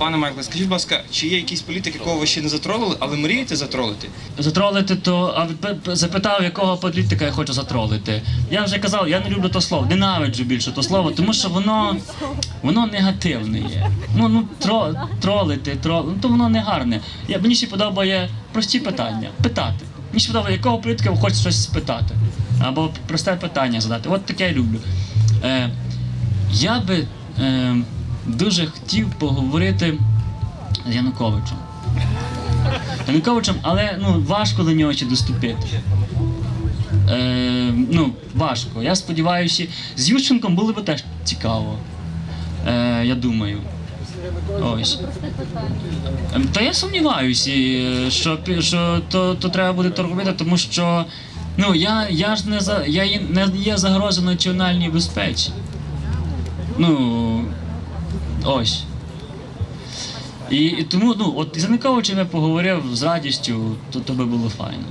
Пане Майкле, скажіть, будь ласка, чи є якийсь політик, якого ви ще не затролили, але мрієте затролити? Затролити то, а запитав, якого політика я хочу затролити. Я вже казав, я не люблю то слово, ненавиджу більше то слово, тому що воно, воно негативне є. Ну, ну тро, тролити, тро, ну, то воно не гарне. Я, мені ще подобає прості питання. Питати. Мені ще подобає, якого політика ви хочете щось спитати. Або просте питання задати. От таке я люблю. Е, я би е, дуже хотів поговорити з Януковичем. Януковичем, але ну, важко до нього ще доступити. Е, ну, важко. Я сподіваюся, з Ющенком було б теж цікаво. Е, я думаю. Ось. Ем, Та я сумніваюся, що, що то, то треба буде то робити, тому що ну, я, я ж не за я не є загроза національній безпеці. Ну, ось. І, і тому, ну, от з Януковичем я поговорив з радістю, то, то би було файно.